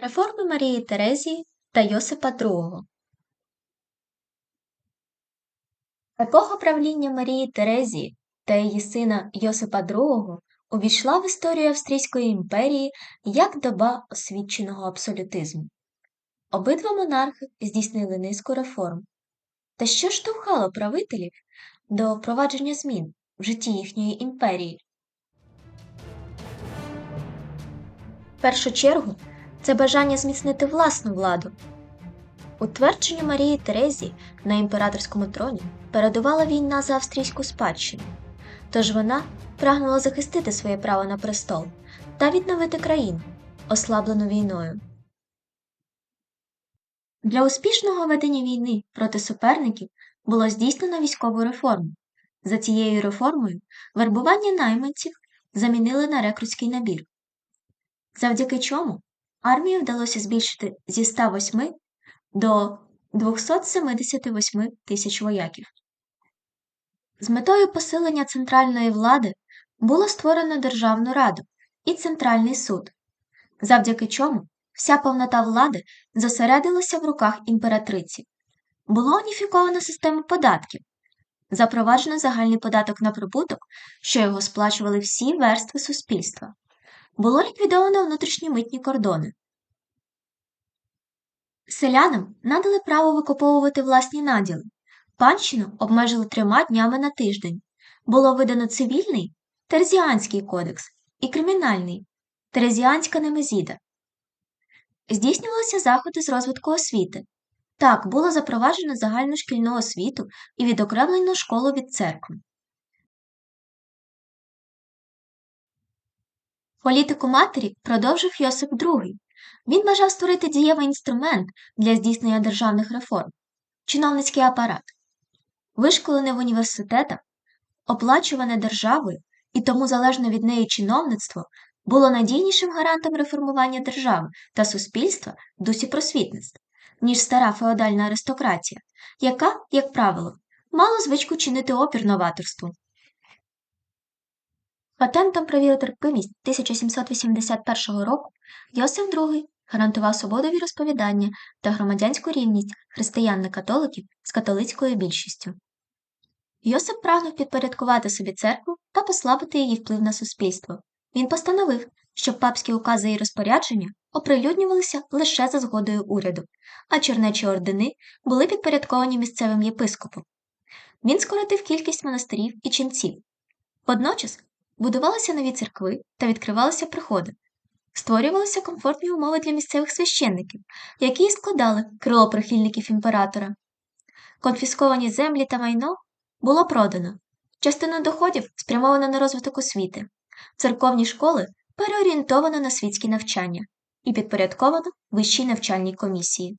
Реформи Марії Терезії та Йосипа II Епоха правління Марії Терезії та її сина Йосипа II увійшла в історію Австрійської імперії як доба освіченого абсолютизму. Обидва монархи здійснили низку реформ. Та що штовхало правителів до впровадження змін в житті їхньої імперії? В першу чергу це бажання зміцнити власну владу. Утвердженню Марії Терезії на імператорському троні передувала війна за австрійську спадщину, тож вона прагнула захистити своє право на престол та відновити країну, ослаблену війною. Для успішного ведення війни проти суперників було здійснено військову реформу. За цією реформою вербування найманців замінили на рекрутський набір, завдяки чому армію вдалося збільшити зі 108 до 278 тисяч вояків. З метою посилення центральної влади було створено Державну раду і Центральний суд, завдяки чому вся повнота влади зосередилася в руках імператриці. Було уніфіковано систему податків, запроваджено загальний податок на прибуток, що його сплачували всі верстви суспільства. Було ліквідовано внутрішні митні кордони. Селянам надали право викуповувати власні наділи. Панщину обмежили трьома днями на тиждень. Було видано цивільний Терезіанський кодекс і кримінальний Терезіанська немезіда. Здійснювалися заходи з розвитку освіти. Так, було запроваджено загальну шкільну освіту і відокремлено школу від церкви. Політику матері продовжив Йосип II. Він бажав створити дієвий інструмент для здійснення державних реформ, чиновницький апарат, вишколене в університетах, оплачуване державою і тому залежне від неї чиновництво було надійнішим гарантом реформування держави та суспільства в дусі просвітництва, ніж стара феодальна аристократія, яка, як правило, мала звичку чинити опір новаторству. Патентом про віротерпимість 1781 року Йосиф II гарантував свободу віросповідання та громадянську рівність християн-католиків з католицькою більшістю. Йосип прагнув підпорядкувати собі церкву та послабити її вплив на суспільство. Він постановив, щоб папські укази і розпорядження оприлюднювалися лише за згодою уряду, а чернечі ордени були підпорядковані місцевим єпископом. Він скоротив кількість монастирів і ченців. Водночас будувалися нові церкви та відкривалися приходи, створювалися комфортні умови для місцевих священників, які і складали крило прихильників імператора. Конфісковані землі та майно було продано, частину доходів спрямовано на розвиток освіти, церковні школи переорієнтовано на світські навчання і підпорядковано вищій навчальній комісії.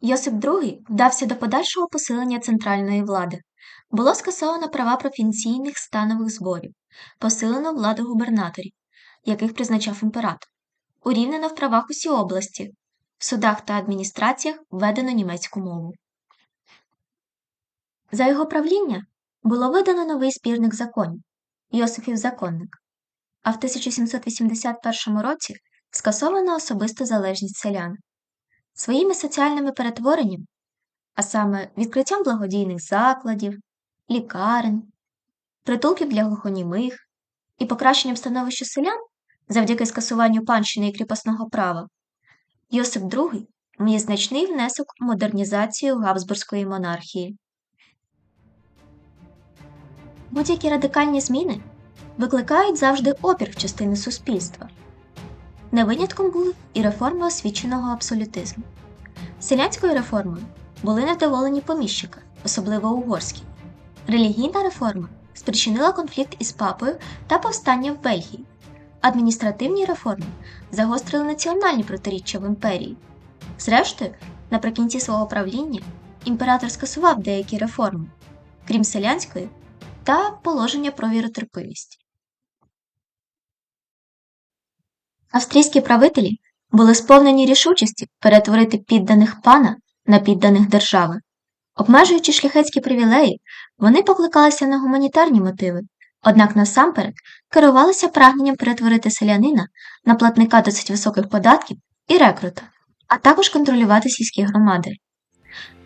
Йосип II вдався до подальшого посилення центральної влади. Було скасовано права профінційних станових зборів, посилено владу губернаторів, яких призначав імператор, урівнено в правах усі області, в судах та адміністраціях введено німецьку мову. За його правління було видано новий збірник законів Йосифів законник, а в 1781 році скасовано особисту залежність селян. Своїми соціальними перетвореннями, а саме відкриттям благодійних закладів, лікарень, притулків для глухонімих і покращенням становища селян завдяки скасуванню панщини і кріпосного права, Йосип II має значний внесок у модернізацію Габсбурзької монархії. Будь-які радикальні зміни викликають завжди опір в частини суспільства. Не винятком були і реформи освіченого абсолютизму. Селянською реформою були невдоволені поміщика, особливо угорські. Релігійна реформа спричинила конфлікт із папою та повстання в Бельгії. Адміністративні реформи загострили національні протиріччя в імперії. Зрештою, наприкінці свого правління імператор скасував деякі реформи, крім селянської та положення про віротерпимість. Австрійські правителі були сповнені рішучості перетворити підданих пана на підданих держави. Обмежуючи шляхетські привілеї, вони покликалися на гуманітарні мотиви, однак насамперед керувалися прагненням перетворити селянина на платника досить високих податків і рекрута, а також контролювати сільські громади.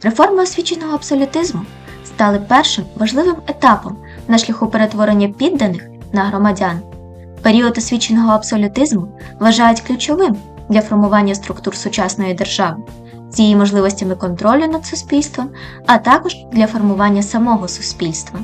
Реформи освіченого абсолютизму стали першим важливим етапом на шляху перетворення підданих на громадян. Період освіченого абсолютизму вважають ключовим для формування структур сучасної держави її можливостями контролю над суспільством, а також для формування самого суспільства.